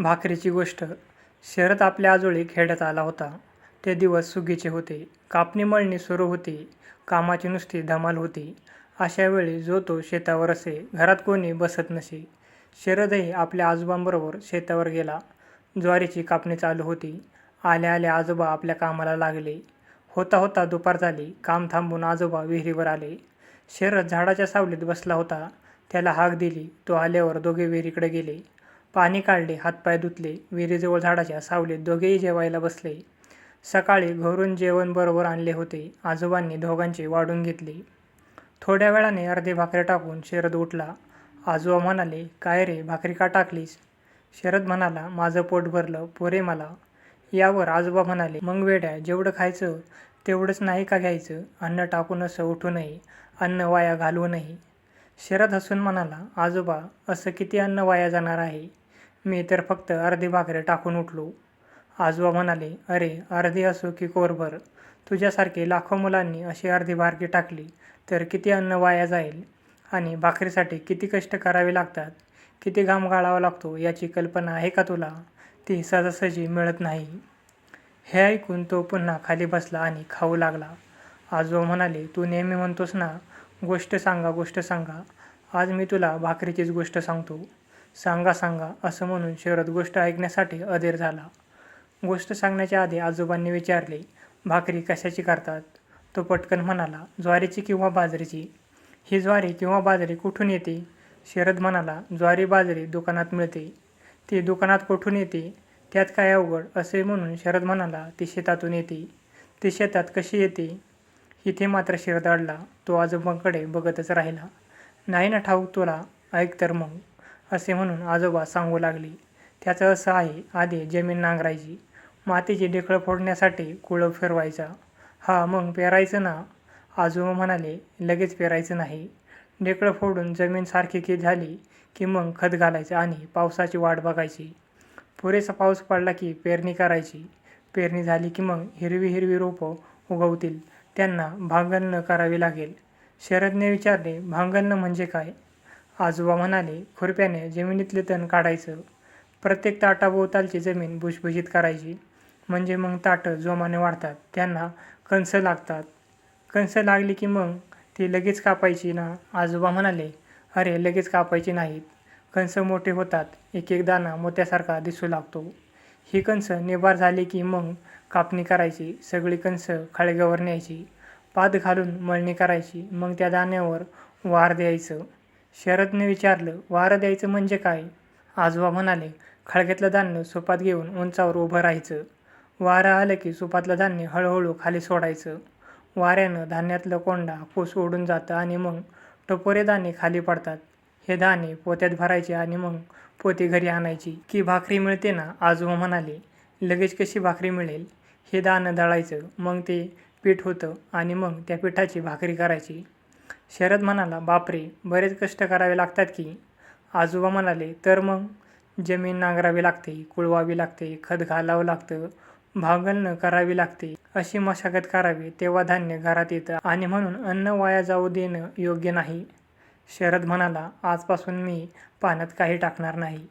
भाकरीची गोष्ट शरद आपल्या आजोळी खेड्यात आला होता. ते दिवस सुगीचे होते. कापणी मळणी सुरू होती. कामाची नुसती धमाल होती. अशा वेळी जो तो शेतावर असे. घरात कोणी बसत नसे. शरदही आपल्या आजोबांबरोबर शेतावर गेला. ज्वारीची कापणी चालू होती. आल्या आल्या आजोबा आपल्या कामाला लागले. होता होता दुपार झाली. काम थांबून आजोबा विहिरीवर आले. शरद झाडाच्या सावलीत बसला होता. त्याला हाक दिली. तो आल्यावर दोघे विहिरीकडे गेले. पाणी काढले. हातपाय धुतले. विहिरीजवळ झाडाच्या सावलीत दोघेही जेवायला बसले. सकाळी घरून जेवण बरोबर आणले होते. आजोबांनी दोघांचे वाढून घेतले. थोड्या वेळाने अर्धे भाकरी टाकून शरद उठला. आजोबा म्हणाले, काय रे भाकरी का टाकलीस? शरद म्हणाला, माझं पोट भरलं, पोरे मला. यावर आजोबा म्हणाले, मग वेड्या, जेवढं खायचं तेवढंच नाही का घ्यायचं? अन्न टाकून असं उठू नये. अन्न वाया घालवू नये. शरद हसून म्हणाला, आजोबा, असं किती अन्न वाया जाणार आहे? मी तर फक्त अर्धी भाकरी टाकून उठलो. आजोबा म्हणाले, अरे, अर्धी असो की कोरभर, तुझ्यासारखे लाखो मुलांनी अशी अर्धी भाकरी टाकली तर किती अन्न वाया जाईल आणि भाकरीसाठी किती कष्ट करावे लागतात, किती घाम गाळावा लागतो याची कल्पना आहे का तुला? ती सहजासहजी मिळत नाही. हे ऐकून तो पुन्हा खाली बसला आणि खाऊ लागला. आजोबा म्हणाले, तू नेहमी म्हणतोस ना, गोष्ट सांगा, गोष्ट सांगा. आज मी तुला भाकरीचीच गोष्ट सांगतो. सांगा सांगा, असं म्हणून शरद गोष्ट ऐकण्यासाठी अधीर झाला. गोष्ट सांगण्याच्या आधी आजोबांनी विचारले, भाकरी कशाची करतात? तो पटकन म्हणाला, ज्वारीची किंवा बाजरीची. ही ज्वारी किंवा बाजरी कुठून येते? शरद म्हणाला, ज्वारी बाजरी दुकानात मिळते. ती दुकानात कुठून येते? त्यात काय अवघड? असे म्हणून शरद म्हणाला, ती शेतातून येते. ती शेतात कशी येते? इथे मात्र शरद अडला. तो आजोबांकडे बघतच राहिला. नाही ना ठाऊक तुला? ऐक तर मग, असे म्हणून आजोबा सांगू लागले. त्याचं असं आहे, आधी जमीन नांगरायची. मातीची ढेकळं फोडण्यासाठी कुळं फिरवायचा. हा, मग पेरायचं ना? आजोबा म्हणाले, लगेच पेरायचं नाही. ढेकळं फोडून जमीन सारखी झाली की मग खत घालायचं आणि पावसाची वाट बघायची. पुरेसा पाऊस पडला की पेरणी करायची. पेरणी झाली की मग हिरवी हिरवी रोपं उगवतील. त्यांना भांगण करावी लागेल. शरदने विचारले, भांगण म्हणजे काय? आजोबा म्हणाले, खुरप्याने जमिनीतले तण काढायचं. प्रत्येक ताटाभोवतालची जमीन भुसभुशीत करायची. म्हणजे मग ताटं जोमाने वाढतात. त्यांना कणसं लागतात. कणसं लागली की मग ती लगेच कापायची ना? आजोबा म्हणाले, अरे, लगेच कापायची नाहीत. कणसं मोठे होतात. एक एक दाणा मोत्यासारखा दिसू लागतो. ही कणसं निभार झाली की मग कापणी करायची. सगळी कणसं खळग्यावर न्यायची. पात घालून मळणी करायची. मग त्या दाण्यावर वार द्यायचं. शरदने विचारलं, वारं द्यायचं म्हणजे काय? आजोबा म्हणाले, खळग्यातलं धान्य सुपात घेऊन उंचावर उभं राहायचं. वारं आलं की सुपातलं धान्य हळूहळू खाली सोडायचं. वाऱ्यानं धान्यातलं कोंडा कूस ओढून जातं आणि मग टपोरे दाणे खाली पडतात. हे दाणे पोत्यात भरायचे आणि मग पोती घरी आणायची. की भाकरी मिळते ना? आजोबा म्हणाले, लगेच कशी भाकरी मिळेल? हे दाणं दळायचं. मग ते पीठ होतं आणि मग त्या पिठाची भाकरी करायची. शरद म्हणाला, बापरे, बरेच कष्ट करावे लागतात की? आजोबा म्हणाले, तर मग? जमीन नांगरावी लागते, कुळवावी लागते, खत घालावं लागतं, भांगलणं करावी लागते. अशी मशागत करावी तेव्हा धान्य घरात येतं आणि म्हणून अन्न वाया जाऊ देणं योग्य नाही. शरद म्हणाला, आजपासून मी पाण्यात काही टाकणार नाही.